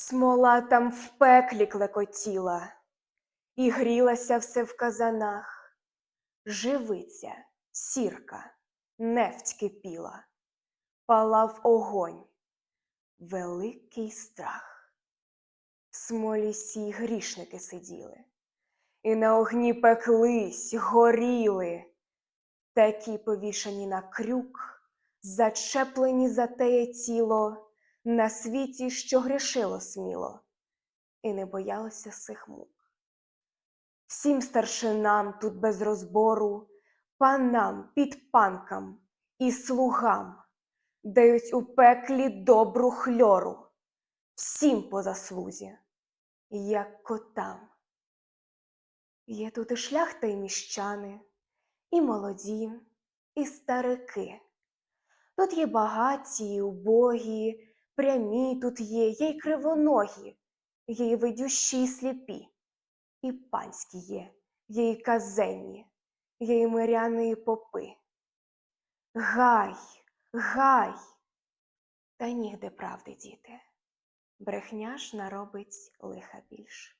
Смола там в пеклі клекотіла, і грілася все в казанах. Живиця, сірка, нефть кипіла, палав огонь, великий страх. В смолі сій грішники сиділи, і на огні пеклись, горіли, такі повішані на крюк, зачеплені за теє тіло на світі, що грішило сміло, і не боялося сих мук. Всім старшинам тут без розбору, панам, підпанкам і слугам дають у пеклі добру хльору, всім по заслузі, як котам. Є тут і шляхта, і міщани, і молоді, і старики. Тут є багаті, і убогі, прямі тут є, є й кривоногі, є й видющі, й сліпі, і панські є, є й казенні, є й миряни, і попи. Гай, гай, та нігде правди, діти, брехня ж наробить лиха більш.